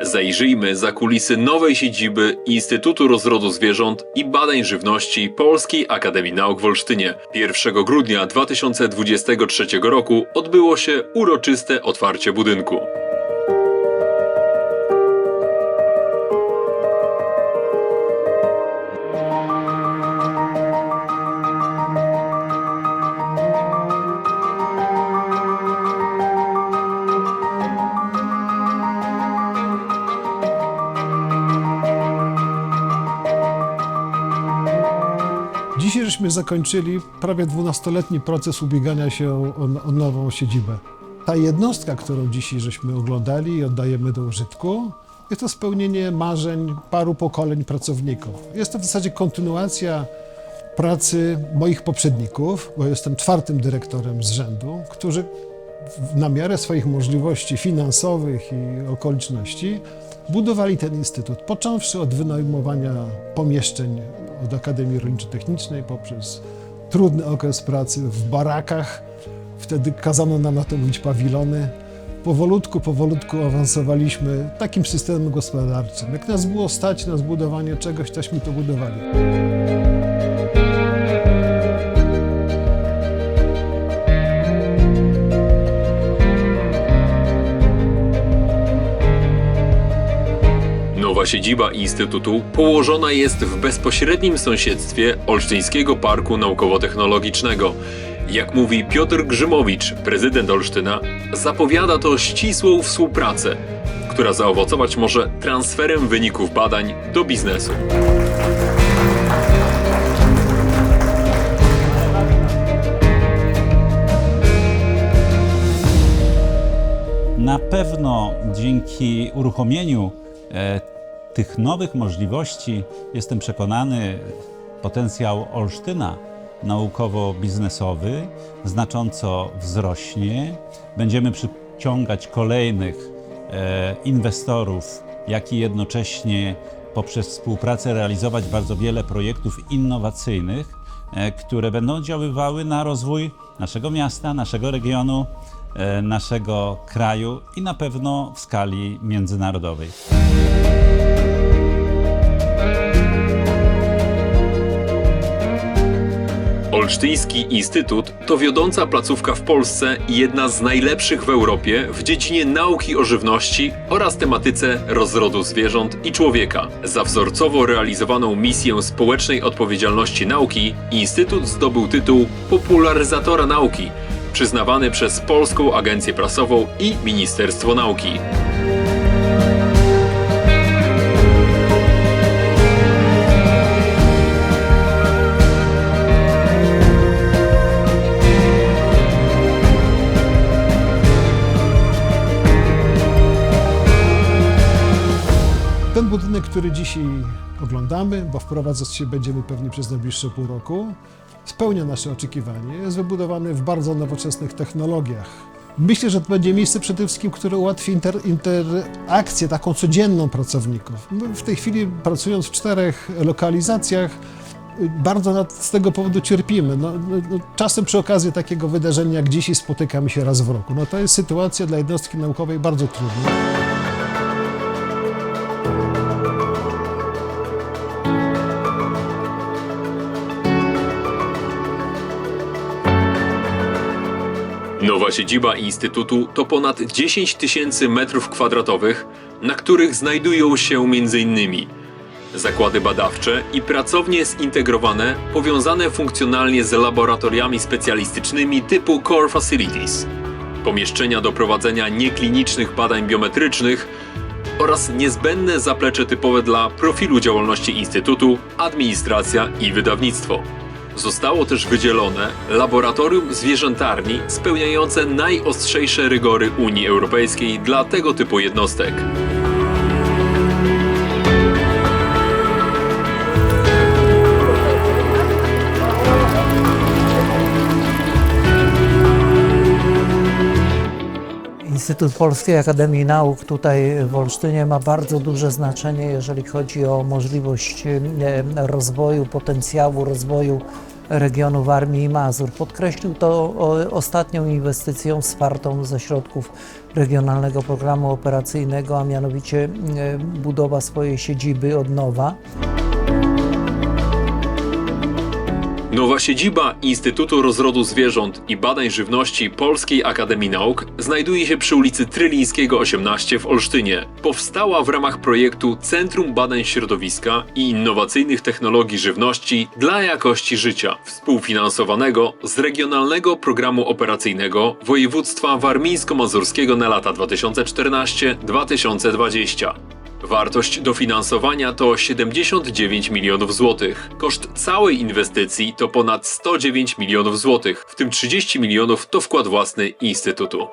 Zajrzyjmy za kulisy nowej siedziby Instytutu Rozrodu Zwierząt i Badań Żywności Polskiej Akademii Nauk w Olsztynie. 1 grudnia 2023 roku odbyło się uroczyste otwarcie budynku. Dzisiaj żeśmy zakończyli prawie 12-letni proces ubiegania się o, o nową siedzibę. Ta jednostka, którą dzisiaj żeśmy oglądali i oddajemy do użytku, jest to spełnienie marzeń paru pokoleń pracowników. Jest to w zasadzie kontynuacja pracy moich poprzedników, bo jestem czwartym dyrektorem z rzędu, którzy na miarę swoich możliwości finansowych i okoliczności budowali ten instytut, począwszy od wynajmowania pomieszczeń od Akademii Rolniczo-Technicznej poprzez trudny okres pracy w barakach. Wtedy kazano nam na to mówić pawilony. Powolutku, powolutku awansowaliśmy takim systemem gospodarczym. Jak nas było stać na zbudowanie czegoś, tośmy to budowali. Siedziba Instytutu położona jest w bezpośrednim sąsiedztwie Olsztyńskiego Parku Naukowo-Technologicznego. Jak mówi Piotr Grzymowicz, prezydent Olsztyna, zapowiada to ścisłą współpracę, która zaowocować może transferem wyników badań do biznesu. Na pewno dzięki uruchomieniu e, tych nowych możliwości jestem przekonany, potencjał Olsztyna naukowo-biznesowy znacząco wzrośnie. Będziemy przyciągać kolejnych e, inwestorów, jak i jednocześnie poprzez współpracę realizować bardzo wiele projektów innowacyjnych, e, które będą oddziaływały na rozwój naszego miasta, naszego regionu, naszego kraju i na pewno w skali międzynarodowej. Olsztyński Instytut to wiodąca placówka w Polsce i jedna z najlepszych w Europie w dziedzinie nauki o żywności oraz tematyce rozrodu zwierząt i człowieka. Za wzorcowo realizowaną misję społecznej odpowiedzialności nauki Instytut zdobył tytuł popularyzatora nauki, przyznawany przez Polską Agencję Prasową i Ministerstwo Nauki. Ten budynek, który dzisiaj oglądamy, bo wprowadzać się będziemy pewnie przez najbliższe pół roku, spełnia nasze oczekiwanie. Jest wybudowany w bardzo nowoczesnych technologiach. Myślę, że to będzie miejsce przede wszystkim, które ułatwi inter, interakcję taką codzienną pracowników. My w tej chwili pracując w czterech lokalizacjach, bardzo z tego powodu cierpimy. No, no, no, czasem przy okazji takiego wydarzenia jak dzisiaj spotykamy się raz w roku. No, to jest sytuacja dla jednostki naukowej bardzo trudna. Nowa siedziba Instytutu to ponad 10 tysięcy metrów kwadratowych, na których znajdują się m.in. zakłady badawcze i pracownie zintegrowane powiązane funkcjonalnie z laboratoriami specjalistycznymi typu Core Facilities, pomieszczenia do prowadzenia nieklinicznych badań biometrycznych oraz niezbędne zaplecze typowe dla profilu działalności Instytutu, administracja i wydawnictwo. Zostało też wydzielone laboratorium zwierzętarni spełniające najostrzejsze rygory Unii Europejskiej dla tego typu jednostek. Instytut Polskiej Akademii Nauk tutaj w Olsztynie ma bardzo duże znaczenie, jeżeli chodzi o możliwość e, rozwoju, potencjału rozwoju regionu Warmii i Mazur. Podkreślił to ostatnią inwestycją wspartą ze środków Regionalnego Programu Operacyjnego, a mianowicie e, budowa swojej siedziby od nowa. Nowa siedziba Instytutu Rozrodu Zwierząt i Badań Żywności Polskiej Akademii Nauk znajduje się przy ulicy Trylińskiego 18 w Olsztynie. Powstała w ramach projektu Centrum Badań Środowiska i Innowacyjnych Technologii Żywności dla Jakości Życia, współfinansowanego z Regionalnego Programu Operacyjnego Województwa Warmińsko-Mazurskiego na lata 2014-2020. Wartość dofinansowania to 79 milionów złotych. Koszt całej inwestycji to ponad 109 milionów złotych, w tym 30 milionów to wkład własny Instytutu.